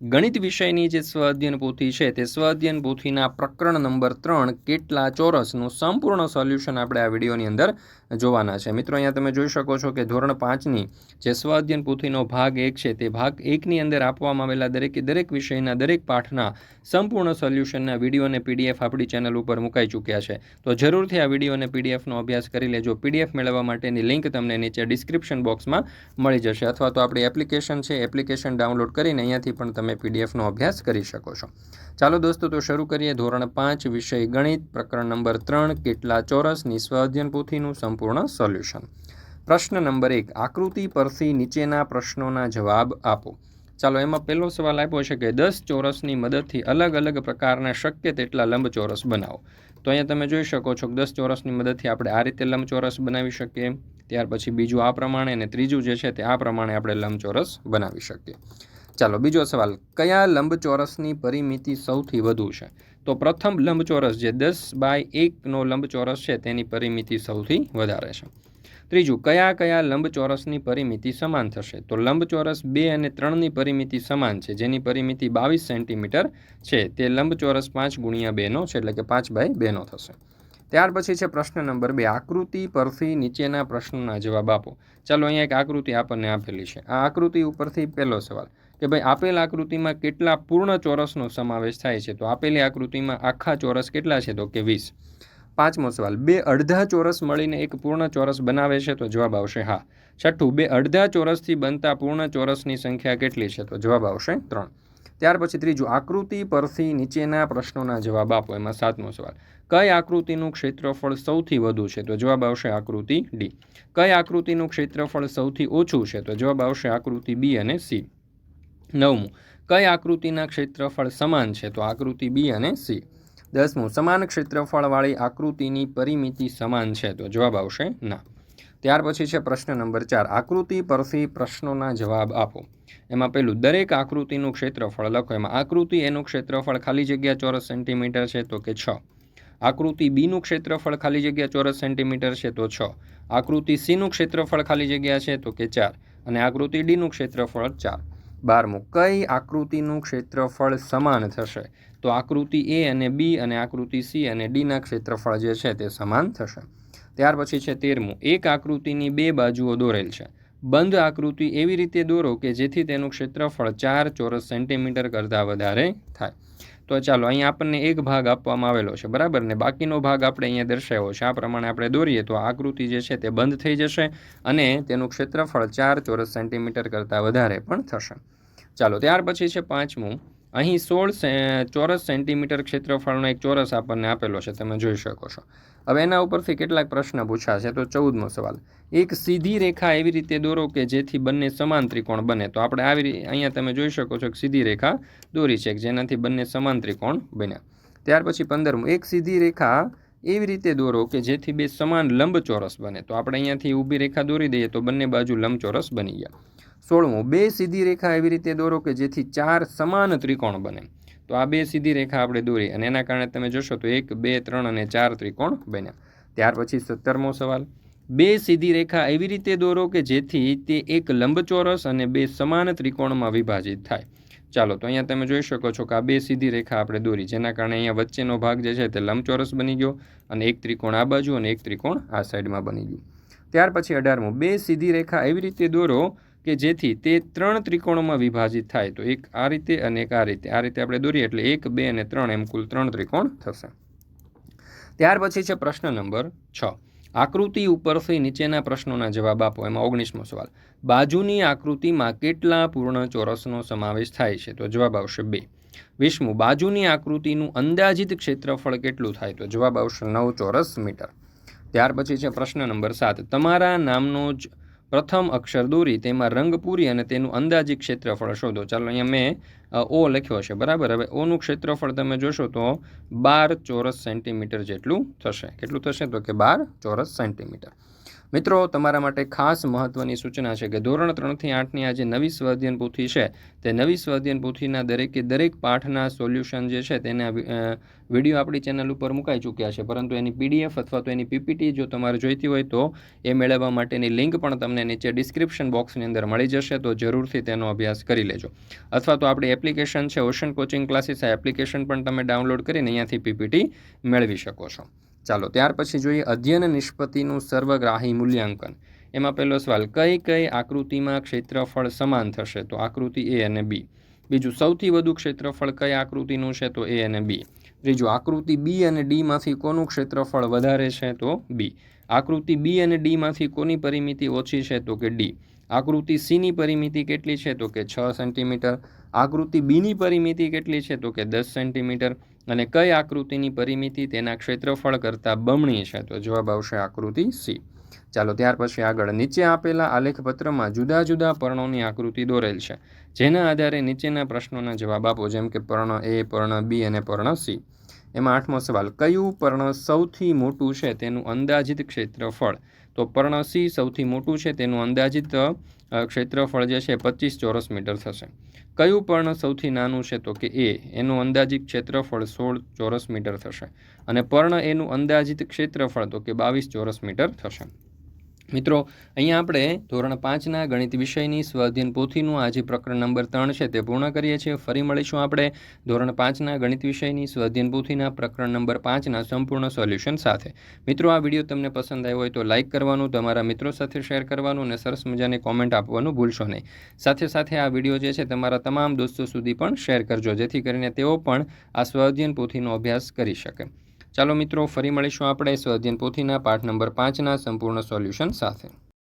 ગણિત વિષયની જે સ્વઅધ્યયન પોથી છે તે સ્વઅધ્યયન પોથીના પ્રકરણ નંબર ત્રણ, કેટલા ચોરસનું સંપૂર્ણ સોલ્યુશન આપણે આ વિડીયોની અંદર જોવાના છે. મિત્રો, અહીંયા તમે જોઈ શકો છો કે ધોરણ પાંચની જે સ્વઅધ્યયન પોથીનો ભાગ એક છે, તે ભાગ એકની અંદર આપવામાં આવેલા દરેકે દરેક વિષયના દરેક પાઠના સંપૂર્ણ સોલ્યુશનના વીડિયો અને પીડીએફ આપણી ચેનલ ઉપર મુકાઈ ચૂક્યા છે. તો જરૂરથી આ વીડિયો અને પીડીએફનો અભ્યાસ કરી લેજો. પીડીએફ મેળવવા માટેની લિંક તમને નીચે ડિસ્ક્રિપ્શન બોક્સમાં મળી જશે. અથવા તો આપણી એપ્લિકેશન છે, એપ્લિકેશન ડાઉનલોડ કરીને અહીંયાથી પણ તમે પીડીએફનો અભ્યાસ કરી શકો છો. ચાલો દોસ્તો, તો શરૂ કરીએ. ધોરણ પાંચ, વિષય ગણિત, પ્રકરણ નંબર ત્રણ, કેટલા ચોરસની નિસ્વાધ્યન પોથીનું સંપૂર્ણ સોલ્યુશન. પ્રશ્ન નંબર એક, આકૃતિ પરથી નીચેના પ્રશ્નોના જવાબ આપો. ચાલો, એમાં પહેલો સવાલ આપ્યો છે કે દસ ચોરસની મદદથી અલગ અલગ પ્રકારના શક્ય તેટલા લંબચોરસ બનાવો. તો અહીંયા તમે જોઈ શકો છો કે દસ ચોરસની મદદથી આપણે આ રીતે લંબચોરસ બનાવી શકીએ. ત્યાર પછી બીજું આ પ્રમાણે અને ત્રીજું જે છે તે આ પ્રમાણે આપણે લંબચોરસ બનાવી શકીએ. ચાલો, બીજો સવાલ. કયા લંબચોરસની પરિમિતિ સૌથી વધુ છે? તો પ્રથમ લંબચોરસ જે દસ બાય એકનો લંબચોરસ છે, તેની પરિમિતિ સૌથી વધારે છે. ત્રીજું, કયા કયા લંબચોરસની પરિમિતિ સમાન થશે? તો લંબચોરસ બે અને ત્રણની પરિમિતિ સમાન છે, જેની પરિમિતિ બાવીસ સેન્ટીમીટર છે. તે લંબચોરસ પાંચ ગુણ્યા બેનો છે, એટલે કે પાંચ બાય બેનો થશે. ત્યાર પછી છે પ્રશ્ન નંબર બે. આકૃતિ પરથી નીચેના પ્રશ્નોના જવાબ આપો. ચાલો, અહીંયા એક આકૃતિ આપણને આપેલી છે. આ આકૃતિ ઉપરથી પહેલો સવાલ. કે ભાઈ આપેલ આકૃતિમાં કેટલા પૂર્ણ ચોરસનો સમાવેશ થાય છે? તો આપેલી આકૃતિમાં આખા ચોરસ કેટલા છે? તો કે વીસ. પાંચમો સવાલ, બે અડધા ચોરસ મળીને એક પૂર્ણ ચોરસ બનાવે છે? તો જવાબ આવશે હા. છઠ્ઠું, બે અડધા ચોરસથી બનતા પૂર્ણ ચોરસની સંખ્યા કેટલી છે? તો જવાબ આવશે ત્રણ. ત્યાર પછી ત્રીજું, આકૃતિ પરથી નીચેના પ્રશ્નોના જવાબ આપો. એમાં સાતમો સવાલ, કઈ આકૃતિનું ક્ષેત્રફળ સૌથી વધુ છે? તો જવાબ આવશે આકૃતિ ડી. કઈ આકૃતિનું ક્ષેત્રફળ સૌથી ઓછું છે? તો જવાબ આવશે આકૃતિ બી અને સી. નવમું, કઈ આકૃતિના ક્ષેત્રફળ સમાન છે? તો આકૃતિ બી અને સી. દસમું, સમાન ક્ષેત્રફળવાળી આકૃતિની પરિમિતિ સમાન છે? તો જવાબ આવશે ના. ત્યાર પછી છે પ્રશ્ન નંબર ચાર. આકૃતિ પરથી પ્રશ્નોના જવાબ આપો. એમાં પહેલું દરેક આકૃતિનું ક્ષેત્રફળ લખો. એમાં આકૃતિ એનું ક્ષેત્રફળ ખાલી જગ્યા ચોરસ સેન્ટીમીટર છે તો કે છ. આકૃતિ બીનું ક્ષેત્રફળ ખાલી જગ્યા ચોરસ સેન્ટીમીટર છે તો છ. આકૃતિ સીનું ક્ષેત્રફળ ખાલી જગ્યા છે તો કે ચાર. અને આકૃતિ ડીનું ક્ષેત્રફળ ચાર. બારમું, કઈ આકૃતિનું ક્ષેત્રફળ સમાન થશે? તો આકૃતિ એ અને બી અને આકૃતિ સી અને ડીના ક્ષેત્રફળ જે છે તે સમાન થશે. ત્યાર પછી છે તેરમું, એક આકૃતિની બે બાજુઓ દોરેલ છે. બંધ આકૃતિ એવી રીતે દોરો કે જેથી તેનું ક્ષેત્રફળ ચાર ચોરસ સેન્ટીમીટર કરતાં વધારે થાય. તો ચાલો અહીંયા આપણને એક ભાગ આપવામાં આવેલો છે, બરાબર? ને બાકીનો ભાગ આપણે અહીંયા દર્શાવ્યો છે. આ પ્રમાણે આપણે દોરીએ તો આકૃતિ જે છે તે બંધ થઈ જશે અને તેનું ક્ષેત્રફળ ચાર ચોરસ સેન્ટીમીટર કરતાં વધારે પણ થશે. ચાલો, ત્યાર પછી છે પાંચમું. અહીં સોળ ચોરસ સેન્ટીમીટર ક્ષેત્રફળનો એક ચોરસ આપણને આપેલો છે, તમે જોઈ શકો છો. હવે એના ઉપરથી કેટલાક પ્રશ્ન પૂછાશે, તો ચૌદમો સવાલ. એક સીધી રેખા એવી રીતે દોરો કે જેથી બંને સમાન ત્રિકોણ બને? તો આપણે આવી અહીંયા તમે જોઈ શકો છો કે સીધી રેખા દોરી છે જેનાથી બંને સમાન ત્રિકોણ બન્યા. ત્યાર પછી પંદરમું. એક સીધી રેખા એવી રીતે દોરો કે જેથી બે સમાન લંબચોરસ બને? તો આપણે અહીંયાથી ઊભી રેખા દોરી દઈએ તો બંને બાજુ લંબચોરસ બની ગયા. સોળમું, બે સીધી રેખા એવી રીતે દોરો કે જેથી ચાર સમાન ત્રિકોણ બને. તો આ બે સીધી રેખા આપણે દોરી અને એના કારણે તમે જોશો તો એક, બે, ત્રણ અને ચાર ત્રિકોણ બન્યા. ત્યાર પછી સત્તરમો સવાલ. બે સીધી રેખા એવી રીતે દોરો કે જેથી તે એક લંબચોરસ અને બે સમાન ત્રિકોણમાં વિભાજિત થાય. ચાલો, તો અહીંયા તમે જોઈ શકો છો કે આ બે સીધી રેખા આપણે દોરી, જેના કારણે અહીંયા વચ્ચેનો ભાગ જે છે તે લંબચોરસ બની ગયો અને એક ત્રિકોણ આ બાજુ અને એક ત્રિકોણ આ સાઈડમાં બની ગયું. ત્યાર પછી અઢારમું, બે સીધી રેખા એવી રીતે દોરો કે જેથી તે ત્રણ ત્રિકોણોમાં વિભાજિત થાય. તો એક આ રીતે અને એક આ રીતે. આ રીતે આપણે દોરીએ એટલે એક, બે અને ત્રણ એમ કુલ ત્રણ ત્રિકોણ થશે. ત્યાર પછી છે પ્રશ્ન નંબર છ. આકૃતિ ઉપરથી નીચેના પ્રશ્નોના જવાબ આપો. એમાં ઓગણીસમો સવાલ. બાજુની આકૃતિમાં કેટલા પૂર્ણ ચોરસનો સમાવેશ થાય છે? તો જવાબ આવશે બે. વીસમું બાજુની આકૃતિનું અંદાજિત ક્ષેત્રફળ કેટલું થાય? તો જવાબ આવશે નવ ચોરસ મીટર. ત્યાર પછી છે પ્રશ્ન નંબર સાત. તમારા નામનો જ પ્રથમ અક્ષર દોરી, તેમાં રંગ પૂરી અને તેનું અંદાજી ક્ષેત્રફળ શોધો. ચાલો અહીંયા મેં ઓ લખ્યો છે બરાબર? હવે ઓનું ક્ષેત્રફળ તમે જોશો તો બાર ચોરસ સેન્ટીમીટર જેટલું થશે. કેટલું થશે? તો કે બાર ચોરસ સેન્ટીમીટર. મિત્રો, તમારા માટે ખાસ મહત્ત્વની સૂચના છે કે ધોરણ ત્રણથી આઠની આ જે નવી સ્વાધ્યન પોથી છે, તે નવી સ્વાધ્યન પોથીના દરેકે દરેક પાઠના સોલ્યુશન જે છે તેના વીડિયો આપણી ચેનલ ઉપર મુકાઈ ચૂક્યા છે. પરંતુ એની પીડીએફ અથવા તો એની પીપીટી જો તમારે જોઈતી હોય તો એ મેળવવા માટેની લિંક પણ તમને નીચે ડિસ્ક્રિપ્શન બોક્સની અંદર મળી જશે, તો જરૂરથી તેનો અભ્યાસ કરી લેજો. અથવા તો આપણી એપ્લિકેશન છે ઓશન કોચિંગ ક્લાસીસ, આ એપ્લિકેશન પણ તમે ડાઉનલોડ કરીને અહીંયાથી પીપીટી મેળવી શકો છો. ચાલો, ત્યાર પછી જોઈએ અધ્યયન નિષ્પત્તિનું સર્વગ્રાહી મૂલ્યાંકન. એમાં પહેલો સવાલ, કઈ કઈ આકૃતિમાં ક્ષેત્રફળ સમાન થશે? તો આકૃતિ એ અને બી. બીજું, સૌથી વધુ ક્ષેત્રફળ કઈ આકૃતિનું છે? તો એ અને બી. ત્રીજું, આકૃતિ બી અને ડીમાંથી કોનું ક્ષેત્રફળ વધારે છે? તો બી. આકૃતિ બી અને ડીમાંથી કોની પરિમિતિ ઓછી છે? તો કે ડી. આકૃતિ સીની પરિમિતિ કેટલી છે? તો કે છ સેન્ટીમીટર. આકૃતિ બીની પરિમિતિ કેટલી છે? તો કે દસ સેન્ટીમીટર. અને કઈ આકૃતિની પરિમિતિ તેના ક્ષેત્રફળ કરતાં બમણી છે? તો જવાબ આવશે આકૃતિ સી ચાલો, ત્યાર પછી આગળ નીચે આપેલા આલેખપત્રમાં જુદા જુદા પર્ણોની આકૃતિ દોરેલ છે. જેના આધારે નીચેના પ્રશ્નોના જવાબ આપો, જેમ કે પર્ણ એ પર્ણ બી અને પર્ણ સી એમાં આઠમો સવાલ, કયું પર્ણ સૌથી મોટું છે તેનું અંદાજિત ક્ષેત્રફળ? તો પર્ણ સી સૌથી મોટું છે તેનું અંદાજિત ક્ષેત્રફળ જે છે પચીસ ચોરસ મીટર થશે. કયું પર્ણ સૌથી નાનું છે તો કે એ? એનું અંદાજિત ક્ષેત્રફળ સોળ ચોરસ મીટર થશે. અને પર્ણ એનું અંદાજિત ક્ષેત્રફળ તો કે બાવીસ ચોરસ મીટર થશે. મિત્રો, અહીંયા આપણે ધોરણ પાંચના ગણિત વિષયની સ્વાધ્યન પોથીનું આજે પ્રકરણ નંબર ત્રણ છે તે પૂર્ણ કરીએ છીએ. ફરી મળીશું આપણે ધોરણ પાંચના ગણિત વિષયની સ્વાધ્યન પોથીના પ્રકરણ નંબર પાંચના સંપૂર્ણ સોલ્યુશન સાથે. મિત્રો, આ વીડિયો તમને પસંદ આવ્યો હોય તો લાઇક કરવાનું, તમારા મિત્રો સાથે શેર કરવાનું અને સરસ મજાની કોમેન્ટ આપવાનું ભૂલશો નહીં. સાથે સાથે આ વીડિયો જે છે તમારા તમામ દોસ્તો સુધી પણ શેર કરજો, જેથી કરીને તેઓ પણ આ સ્વાધ્યન પોથીનો અભ્યાસ કરી શકે. ચાલો મિત્રો ફરી મળીશું આપણે સ્વાધ્યન પોથીના પાઠ નંબર પાંચના સંપૂર્ણ સોલ્યુશન સાથે.